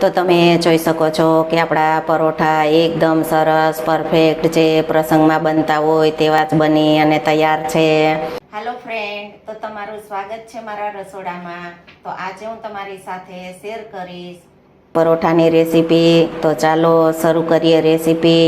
તો તમે જોઈ શકો છો કે આપણા પરોઠા એકદમ સરસ પરફેક્ટ જે પ્રસંગમાં બનતા હોય તેવા જ બની અને તૈયાર છે. હાલો ફ્રેન્ડ તો તમારું સ્વાગત છે મારા રસોડામાં. તો આજે હું તમારી સાથે શેર કરીશ. પરોઠાની રેસીપી તો ચાલો શરૂ કરીએ રેસીપી.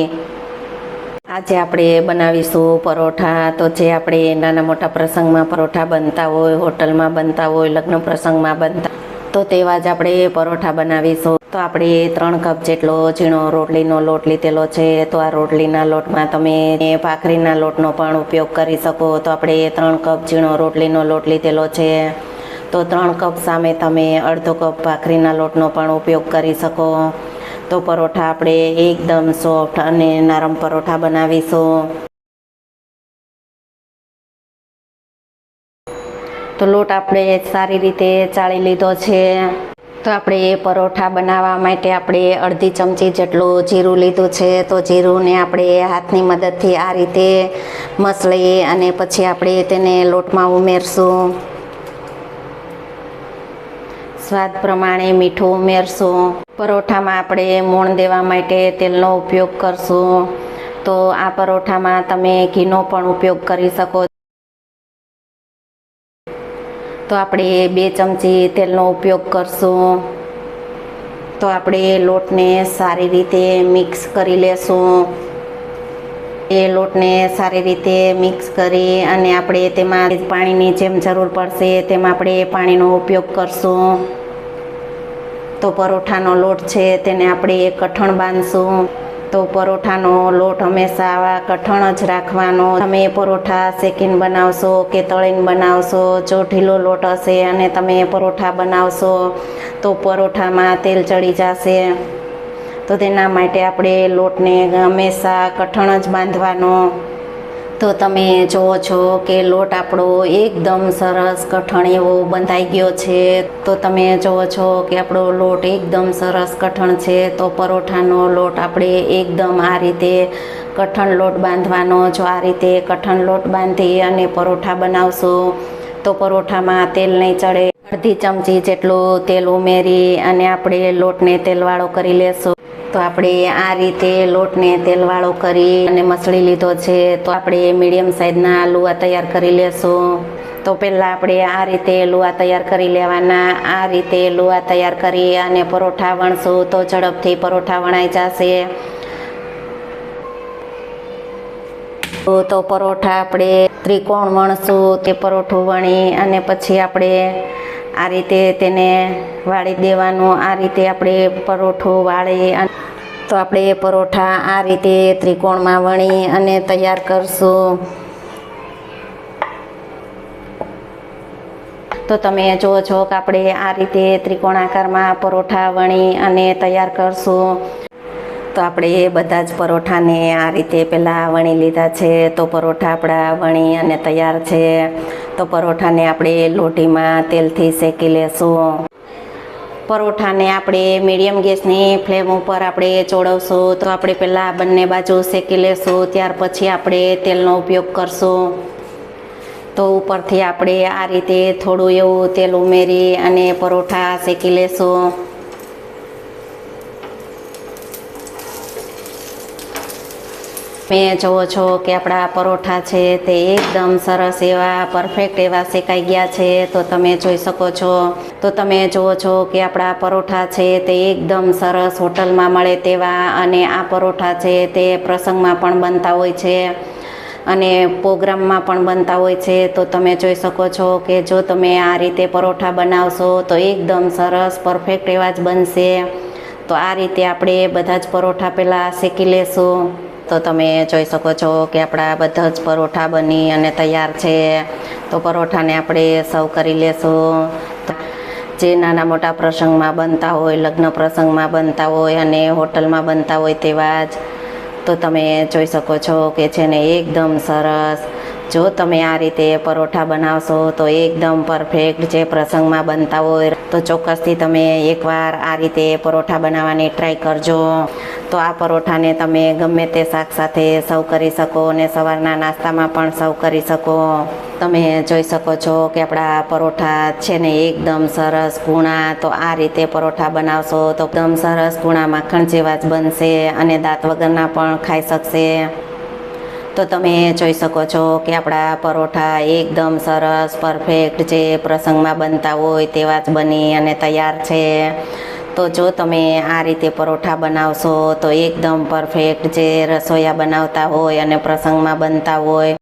આજે આપણે બનાવીશું પરોઠા. તો જે આપણે નાના મોટા પ્રસંગમાં પરોઠા બનતા હોય હોટલમાં બનતા હોય લગ્ન પ્રસંગમાં બનતા તો તેવા જ આપણે પરોઠા બનાવીશું. તો આપણે ત્રણ કપ જેટલો ઝીણો રોટલીનો લોટ લીધેલો છે. તો આ રોટલીના લોટમાં તમે ભાખરીના લોટનો પણ ઉપયોગ કરી શકો. તો આપણે ત્રણ કપ ઝીણો રોટલીનો લોટ લીધેલો છે. તો ત્રણ કપ સામે તમે અડધો કપ ભાખરીના લોટનો પણ ઉપયોગ કરી શકો. તો પરોઠા આપણે એકદમ સોફ્ટ અને નરમ પરોઠા બનાવીશું. તો લોટ આપણે સારી રીતે ચાળી લીધો છે. તો આપણે એ પરોઠા બનાવવા માટે આપણે અડધી ચમચી જેટલું જીરું લીધું છે. તો જીરુંને આપણે હાથની મદદથી આ રીતે મસળીએ અને પછી આપણે તેને લોટમાં ઉમેરશું. સ્વાદ પ્રમાણે મીઠું ઉમેરશું. પરોઠામાં આપણે મૂણ દેવા માટે તેલનો ઉપયોગ કરશું. તો આ પરોઠામાં તમે ઘીનો પણ ઉપયોગ કરી શકો તો આપણે બે ચમચી તેલનો ઉપયોગ કરશું. તો આપણે લોટને સારી રીતે મિક્સ કરી લેશું. એ લોટને સારી રીતે મિક્સ કરી અને આપણે તેમાં પાણીની જેમ જરૂર પડશે તેમાં આપણે પાણીનો ઉપયોગ કરશું. તો પરોઠાનો લોટ છે તેને આપણે કઠણ બાંધશું. તો પરોઠાનો લોટ હંમેશા કઠણ જ રાખવાનો. તમે પરોઠા શેકીને બનાવશો કે તળીને બનાવશો, જો ઢીલો લોટ હશે અને તમે પરોઠા બનાવશો, તો પરોઠામાં તેલ ચડી જશે. તો તેના માટે આપણે લોટને હંમેશા કઠણ જ બાંધવાનો. તો તમે જુઓ છો કે લોટ આપણો એકદમ સરસ કઠણ એવો બંધાઈ ગયો છે. તો તમે જુઓ છો કે આપણો લોટ એકદમ સરસ કઠણ છે. તો પરોઠાનો લોટ આપણે એકદમ આ રીતે કઠણ લોટ બાંધવાનો જો આ રીતે કઠણ લોટ બાંધી અને પરોઠા બનાવશો, તો પરોઠામાં તેલ નહીં ચડે. અડધી ચમચી જેટલું તેલ ઉમેરી અને આપણે લોટને તેલવાળો કરી લેશું. તો આપણે આ રીતે લોટને તેલવાળો કરી અને મસળી લીધો છે. તો આપણે મીડિયમ સાઇઝના લુવા તૈયાર કરી લેશું. તો પહેલાં આપણે આ રીતે લુવા તૈયાર કરી લેવાના. આ રીતે લુવા તૈયાર કરી અને પરોઠા વણશું તો ઝડપથી પરોઠા વણાઈ જશે. તો પરોઠા આપણે ત્રિકોણ વણશું, તે પરોઠું વણી અને પછી આપણે આ રીતે તેને વાળી દેવાનું, આ રીતે આપણે પરોઠો વાળી તો આપણે પરોઠા આ રીતે ત્રિકોણમાં વણી અને તૈયાર કરશું. તો તમે જુઓ છો કે આપણે આ રીતે ત્રિકોણાકારમાં પરોઠા વણી અને તૈયાર કરશું. તો આપણે બધા જ પરોઠાને આ રીતે પહેલાં વણી લીધા છે. તો પરોઠા આપણા વણી અને તૈયાર છે. તો પરોઠાને આપણે લોટીમાં તેલથી શેકી લેશું. પરોઠાને આપણે મીડિયમ ગેસની ફ્લેમ ઉપર આપણે ચોળવશું. તો આપણે પહેલાં બંને બાજુ શેકી લેશું. ત્યાર પછી આપણે તેલનો ઉપયોગ કરશું. તો ઉપરથી આપણે આ રીતે થોડું એવું તેલ ઉમેરી અને પરોઠા શેકી લેશું. મેં જોવો છો કે આપણા પરોઠા છે તે એકદમ સરસ એવા પરફેક્ટ એવા શેકાઈ ગયા છે. તો તમે જોઈ શકો છો. તો તમે જુઓ છો કે આપણા પરોઠા છે તે એકદમ સરસ હોટલમાં મળે તેવા અને આ પરોઠા છે તે પ્રસંગમાં પણ બનતા હોય છે અને પ્રોગ્રામમાં પણ બનતા હોય છે. તો તમે જોઈ શકો છો કે જો તમે આ રીતે પરોઠા બનાવશો તો એકદમ સરસ પરફેક્ટ એવા જ બનશે. તો આ રીતે આપણે બધા જ પરોઠા પહેલાં શેકી લેશું. તો તમે જોઈ શકો છો કે આપણા બધા જ પરોઠા બની અને તૈયાર છે. તો પરોઠાને આપણે સર્વ કરી લેશું. જે નાના મોટા પ્રસંગમાં બનતા હોય, લગ્ન પ્રસંગમાં બનતા હોય અને હોટલમાં બનતા હોય તેવા જ, તો તમે જોઈ શકો છો કે છે ને એકદમ સરસ જો તમે આ રીતે પરોઠા બનાવશો તો એકદમ પરફેક્ટ જે પ્રસંગમાં બનતા હોય, તો ચોક્કસથી તમે એકવાર આ રીતે પરોઠા બનાવવાની ટ્રાય કરજો. તો આ પરોઠાને તમે ગમે તે શાક સાથે સર્વ કરી શકો અને સવારના નાસ્તામાં પણ સર્વ કરી શકો. તમે જોઈ શકો છો કે આપણા પરોઠા છે ને એકદમ સરસ કૂણા તો આ રીતે પરોઠા બનાવશો તો એકદમ સરસ કૂણા માખણ જેવા જ બનશે અને દાંત વગરના પણ ખાઈ શકશે. તો તમે જોઈ શકો છો કે આપણા પરોઠા એકદમ સરસ પરફેક્ટ જે પ્રસંગમાં બનતા હોય તેવા જ બની અને તૈયાર છે. તો જો તમે આ રીતે પરોઠા બનાવશો તો એકદમ પરફેક્ટ જે રસોઈયા બનાવતા હોય અને પ્રસંગમાં બનતા હોય